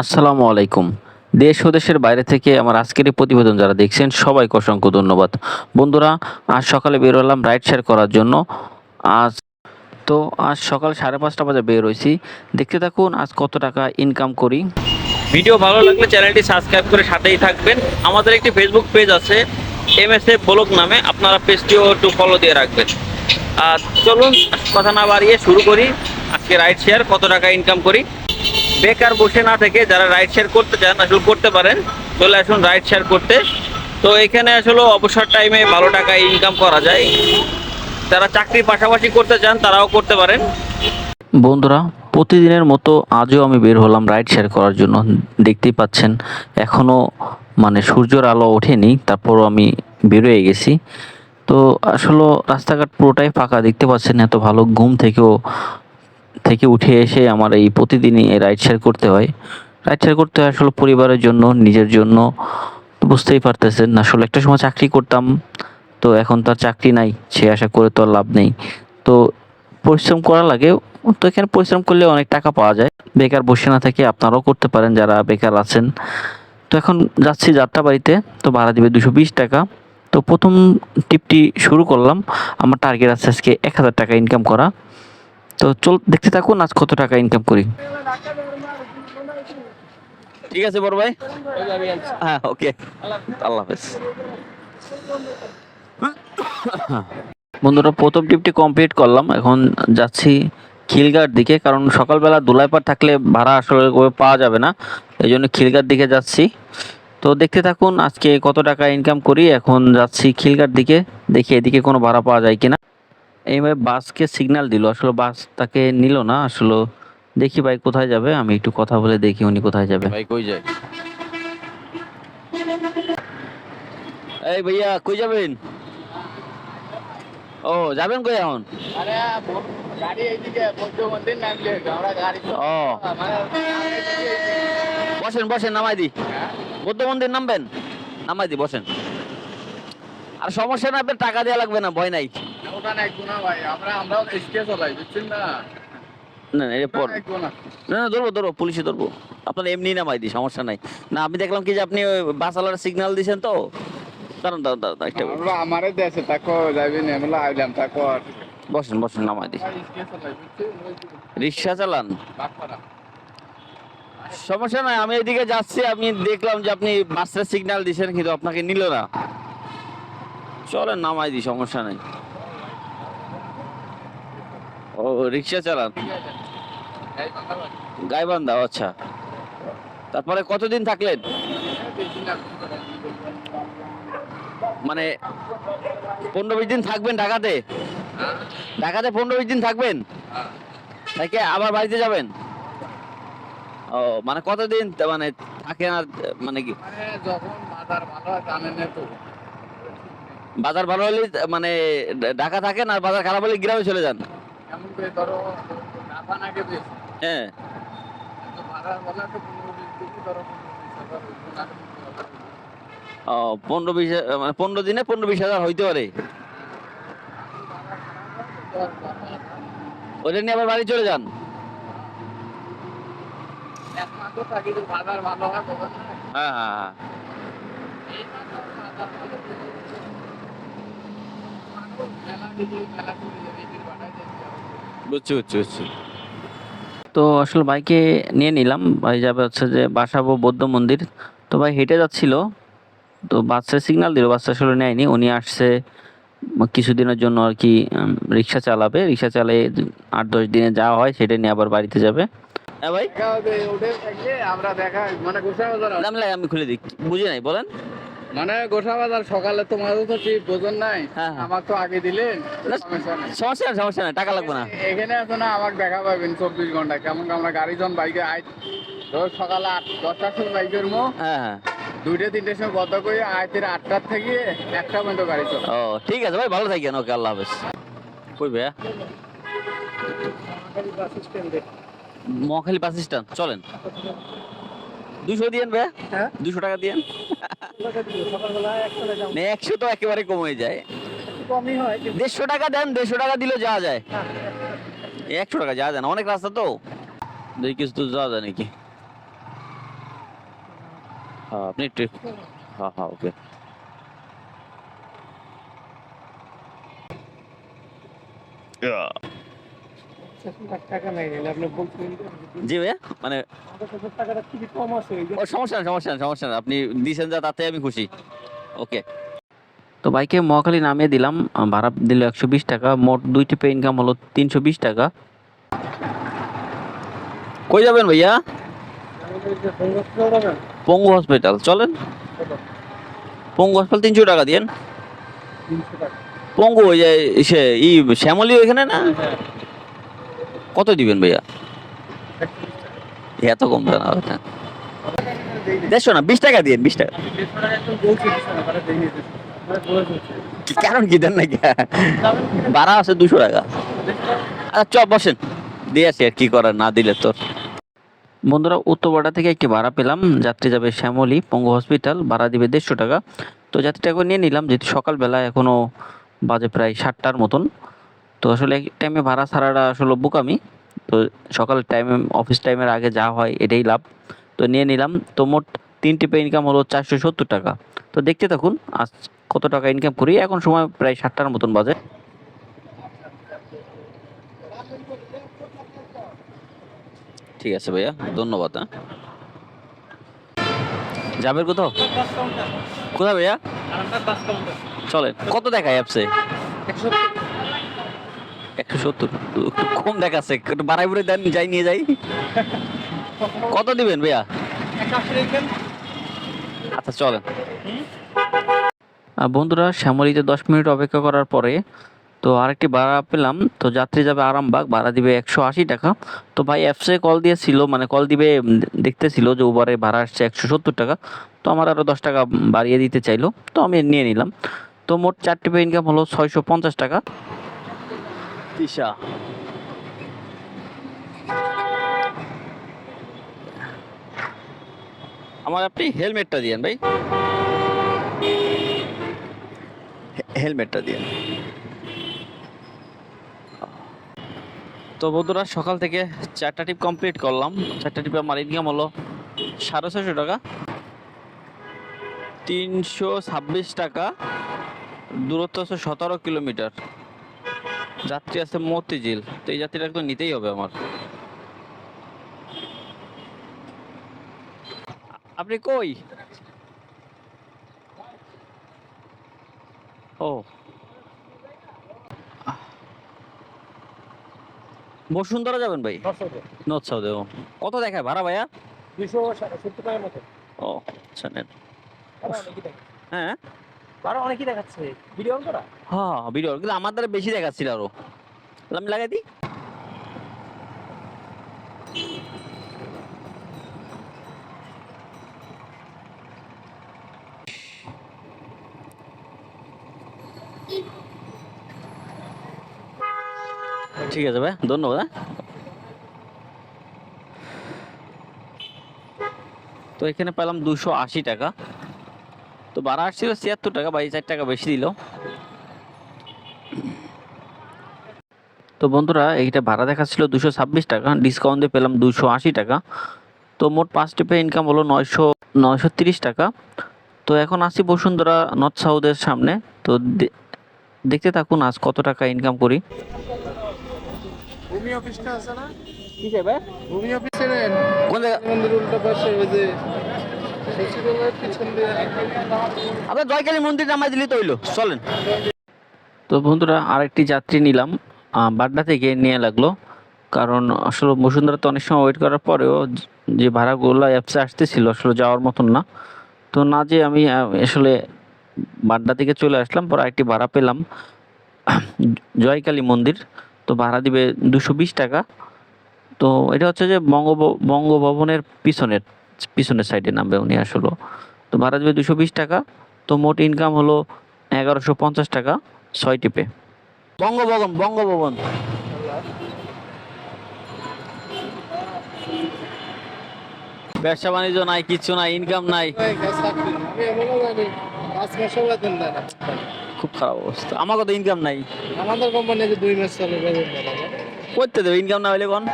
আসসালামু আলাইকুম। দেশ ও দেশের বাইরে থেকে আমার আজকের এই প্রতিবেদন যারা দেখছেন, সবাইকে অসংখ্য ধন্যবাদ। বন্ধুরা, আজ সকালে বের হলাম রাইড শেয়ার করার জন্য। আজ তো আজ সকাল সাড়ে পাঁচটা বাজে বের হয়েছি। দেখতে থাকুন, আজ কত টাকা ইনকাম করি। ভিডিও ভালো লাগলে চ্যানেলটি সাবস্ক্রাইব করে সাথেই থাকবেন। আমাদের একটি ফেসবুক পেজ আছে এম এস এ ব্লগ নামে। আপনারা পেজটিও একটু ফলো দিয়ে রাখবেন। আর চলুন, কথা না বাড়িয়ে শুরু করি। আজকে রাইড শেয়ার কত টাকা ইনকাম করি। বেকার বসে না থেকে যারা রাইড শেয়ার করতে চান, আসলে করতে পারেন। চলে আসুন রাইড শেয়ার করতে। তো এখানে আসলে অবসর টাইমে ভালো টাকা ইনকাম করা যায়। যারা চাকরির পাশাপাশি করতে চান, তারাও করতে পারেন। বন্ধুরা, প্রতিদিনের মতো আজও আমি বের হলাম রাইড শেয়ার করার জন্য। দেখতেই পাচ্ছেন এখনও মানে সূর্যের আলো ওঠেনি, তারপরও আমি বেরোয় গেছি। তো আসলে রাস্তাঘাট পুরোটাই ফাঁকা, দেখতে পাচ্ছেন এত ভালো, ঘুম থেকেও থেকে উঠে এসে আমার এই প্রতিদিনই রাইড শেয়ার করতে হয়। রাইড শেয়ার করতে হয় আসলে পরিবারের জন্য, নিজের জন্য। তো বুঝতেই পারতেছেন, আসলে একটা সময় চাকরি করতাম, তো এখন তার চাকরি নাই, সে আশা করে তো আর লাভ নেই। তো পরিশ্রম করা লাগে, তো এখানে পরিশ্রম করলে অনেক টাকা পাওয়া যায়। বেকার বসে না থেকে আপনারাও করতে পারেন, যারা বেকার আছেন। তো এখন যাচ্ছি যাত্রা বাড়িতে, তো ভাড়া দিবে দুশো বিশ টাকা। তো প্রথম টিপটি শুরু করলাম, আমার টার্গেট আছে আজকে এক হাজার টাকা ইনকাম করা। তো চল দেখতে থাকুন আজ কত টাকা ইনকাম করি। ঠিক আছে বড় ভাই? হ্যাঁ ওকে। আল্লাহ হাফেজ। বন্ধুরা প্রথম টিপটি কমপ্লিট করলাম। এখন যাচ্ছি খিলগার দিকে কারণ সকালবেলা দুলাইপার থাকলে ভাড়া আসলে পাওয়া যাবে না। এই জন্য খিলগার দিকে যাচ্ছি। তো দেখতে থাকুন আজকে কত টাকা ইনকাম করি। এখন যাচ্ছি খিলগার দিকে দেখি এদিকে কোনো ভাড়া পাওয়া যায় কিনা। এইভাবে বাসকে সিগন্যাল দিল। আসলে বাস তাকে নিল না। আসলে দেখি ভাই কোথায় যাবে? আমি একটু কথা বলে দেখি উনি কোথায় যাবে। ভাই কই যায়? এই ভাইয়া কই যাবেন? ও যাবেন কই এখন? আরে গাড়ি এইদিকে বৌদ্ধ মন্দির নামলে আমরা গাড়ি ও। মানে বসেন বসেন নামাই দি। বৌদ্ধ মন্দির নামবেন? নামাই দি বসেন। আর সমস্যা না আপনার টাকা দেওয়া লাগবে না ভয় নাই। না না পর। না। না ধরবো ধরবো পুলিশে ধরবো। আপনার এমনি নামাই দিই সমস্যা নাই। না আমি দেখলাম কি যে আপনি ওই বাসালার সিগন্যাল দিয়েছেন তো? দাঁড়ান দাঁড়ান দাঁড়ান দাঁড়ান, একটা আমারে দেশে তাকো যাবি না আমরা আইলাম তাকো বসেন বসেন নামাই দিই। রিক্সা চালান? সমস্যা নাই আমি এদিকে যাচ্ছি আমি দেখলাম যে আপনি বাসের সিগন্যাল দিয়েছেন কিন্তু আপনাকে নিল না। চলেন নামাই দিই সমস্যা নাই। ও, রিক্সা চালান? গাইবান্ধা আচ্ছা। তারপরে কতদিন থাকলেন? মানে পনেরো বিশ দিন থাকবেন ঢাকাতে? ঢাকাতে পনেরো বিশ দিন থাকবেন? থেকে আবার বাড়িতে যাবেন? ও মানে কতদিন মানে থাকে না মানে কি? বাজার ভালো হলে মানে ঢাকা থাকেন আর বাজার খারাপ হলে গ্রামে চলে যান? এমন করে ধরো টাকা নাকে বেশি? হ্যাঁ। তো ভাড়ার বলা তো পনেরো বিশ দিনই ধরো হাজার না। ও পনেরো বিশ মানে পনেরো দিনে পনেরো বিশ হাজার হইতে পারে? ওটা নিয়ে আবার বাড়ি চলে যান? হয় হ্যাঁ। হ্যাঁ হ্যাঁ মেলা চলে যাবে এই দিন বাটায় যেতে হবে। বুঝছি বুঝছি বুঝছি। তো আসলে বাইকে নিয়ে নিলাম। ভাই যাবে হচ্ছে যে বাসাবো বৌদ্ধ মন্দির। তো ভাই হেঁটে যাচ্ছিল। তো বাসের সিগনাল দিল বাচ্চা আসলে নেয়নি। উনি আসছে কিছুদিনের জন্য আর কি রিক্সা চালাবে। রিক্সা চালিয়ে আট দশ দিনে যাওয়া হয় সেটা নিয়ে আবার বাড়িতে যাবে। হ্যাঁ ভাই? আমরা দেখা মানে আমি খুলে দিই বুঝে নাই বলেন। মানে গোসা বাজার সকালে তোমাদের তো ঠিক বোঝন নাই হ্যাঁ, হ্যাঁ। আমার তো আগে দিলেন। সমস্যা নাই সমস্যা নেই টাকা লাগবে না। এখানে আছে না আমাকে দেখা পাবেন চব্বিশ ঘণ্টা। কেমন আমরা গাড়ি যখন বাইকে আই ধর সকালে আট দশটার সময় বাইকের মো হ্যাঁ হ্যাঁ। দুইটা তিনটের সময় বদ্ধ করে আয়তের আটটার থেকে একটা পর্যন্ত গাড়ি চলে। ও ঠিক আছে ভাই ভালো থাকেন ওকে আল্লাহ হাফেজ। কই ভাইয়া? মহাখালী বাস স্ট্যান্ড চলেন। দুশো দিয়েন ভাইয়া? হ্যাঁ। দুশো টাকা দিয়েন। একশো তো একেবারে কমে যায়। কমই হয় দেড়শো টাকা দেন দেড়শো টাকা দিলে যাওয়া যায়। একশো টাকা যাওয়া যায় না অনেক রাস্তা তো। দেখি কিছু তো যাওয়া যায় নাকি? হ্যাঁ আপনি একটু হ্যাঁ হ্যাঁ ওকে। টাকা নাই নিলে আপনি বলছিলেন জি ভাইয়া মানে সমস্যা না সমস্যা না সমস্যা না। আপনি দিয়েছেন যা তাতে আমি খুশি। ওকে তো বাইকে মহাখালী নামিয়ে দিলাম ভাড়া দিল একশো বিশ টাকা মোট দুইটি পে ইনকাম হলো তিনশো বিশ টাকা। কই যাবেন ভাইয়া? পঙ্গু হসপিটাল চলেন। পঙ্গু হসপিটাল তিনশো টাকা দিয়েন। পঙ্গু ওই যে সে ই শ্যামলি ওইখানে না? কত দিবেন ভাইয়া? এত কম দেন না দেড়শো না, বিশ টাকা দিয়েন বিশ টাকা। কারণ কি দেন নাকি? ভাড়া আছে দুশো টাকা। আচ্ছা চ বসেন। দিয়ে আসি আর কি করার, না দিলে তোর। বন্ধুরা উত্তরপাড়া থেকে একটি ভাড়া পেলাম। যাত্রী যাবে শ্যামলী, পঙ্গু হসপিটাল, ভাড়া দিবে দেড়শো টাকা। তো যাত্রীটাকে নিয়ে নিলাম, যেহেতু সকালবেলা এখনও বাজে প্রায় সাতটার মতন। তো আসলে এক টাইমে ভাড়া ছাড়াটা আসলে বোকামি তো সকাল টাইমে অফিস টাইমের আগে যা হয় এটাই লাভ। তো নিয়ে নিলাম। তো মোট তিনটি পে ইনকাম হলো চারশো সত্তর টাকা। তো দেখতে থাকুন আজ কত টাকা ইনকাম করি। এখন সময় প্রায় সাতটার মতন বাজে। ঠিক আছে ভাইয়া ধন্যবাদ হ্যাঁ। যাবের কোথাও? কোথায় ভাইয়া? চলেন কত দেখায় অ্যাপসে? একশো সত্তর। একটু কম দেখাচ্ছে, একটু বাড়াই বুড়ে দেন, যাই, নিয়ে যাই। কত দিবেন ভাইয়া? আচ্ছা চলেন। বন্ধুরা, শ্যামলীতে দশ মিনিট অপেক্ষা করার পরে তো আরেকটি ভাড়া পেলাম। তো যাত্রী যাবে আরামবাগ, ভাড়া দিবে একশো আশি টাকা। তো ভাই, অ্যাপসে কল দিয়েছিল মানে কল দিবে দেখতেছিল যে উবারে ভাড়া আসছে একশো সত্তর টাকা। তো আমার আরও দশ টাকা বাড়িয়ে দিতে চাইলো। তো আমি নিয়ে নিলাম। তো মোট চারটি পে ইনকাম হলো ছয়শো পঞ্চাশ টাকা। তিশা। আমার আপনি হেলমেটটা দিয়েন ভাই। হেলমেটটা দিয়েন। তো বন্ধুরা, সকাল থেকে চারটা টিপ কমপ্লিট করলাম। চারটা টিপে আমার ইনকাম হলো সাড়ে ছশো টাকা। তিনশো ছাব্বিশ টাকা। দূরত্ব আছে সতেরো কিলোমিটার। যাত্রী আছে মতিঝিল তো এই যাত্রীটা একটু নিতেই হবে আমার। আপনি কই? ও। বসুন্ধরা যাবেন ভাই? নর্থ সাউথে ও। কত দেখায় ভাড়া ভাইয়া? সত্তর টাকার মতো। ও আচ্ছা নেন। হ্যাঁ? বারো অনেকই দেখাচ্ছে। ভিডিও করা? হ্যাঁ ভিডিও কিন্তু আমার দ্বারা বেশি দেখাচ্ছিল আরও। আমি লাগাই দিই। ঠিক আছে ভাই, ধন্যবাদ হ্যাঁ। তো এখানে পেলাম দুশো আশি টাকা। তো ভাড়া আসছিল ছিয়াত্তর টাকা বাইশ চার টাকা বেশি দিল। তো বন্ধুরা এইটা ভাড়া দেখাচ্ছিল দুশো ছাব্বিশ টাকা ডিসকাউন্ট দিয়ে পেলাম দুশো আশি টাকা। তো মোট পাঁচ টিপে ইনকাম হলো নয়শো নয়শো তিরিশ টাকা। তো এখন আসি বসুন্ধরা নর্থ সাউথের সামনে। তো দেখতে থাকুন আজ কত টাকা ইনকাম করি। ভূমি অফিসটা আছে না? কি যাবে ভূমি অফিসের কোন জায়গা মন্দির উল্টো পাশে ওই যে সচিবালয়ের আপনার জয়কালী মন্দির নামাই দিলি তো হইল চলেন। তো বন্ধুরা আরেকটি যাত্রী নিলাম। বাড্ডা থেকে নিয়ে লাগল। কারণ আসলে বসুন্ধরাতে অনেক সময় ওয়েট করার পরেও যে- যে ভাড়াগুলো অ্যাপসে আসতেছিল আসলে যাওয়ার মতন না। তো না যে আমি আসলে বাড্ডা থেকে চলে আসলাম, পরে একটি ভাড়া পেলাম। জয়কালী মন্দির, তো ভাড়া দিবে দুশো বিশ টাকা। তো এটা হচ্ছে যে বঙ্গ, বঙ্গভবনের পিছনের পিছনের সাইডে নামবে উনি আসলে। তো ভাড়া দেবে দুশো বিশ টাকা, তো মোট ইনকাম হলো এগারোশো পঞ্চাশ টাকা ছয় টিপে বঙ্গভবন বঙ্গভবন। ব্যবসা বাণিজ্য নাই কিছু নাই ইনকাম নাই। খুব খারাপ অবস্থা। আমার তো ইনকাম নাই। আমাদের কোম্পানি যে দুই মাস চলে বেতন দেয় না। করতে দেবে ইনকাম না হলে কোন?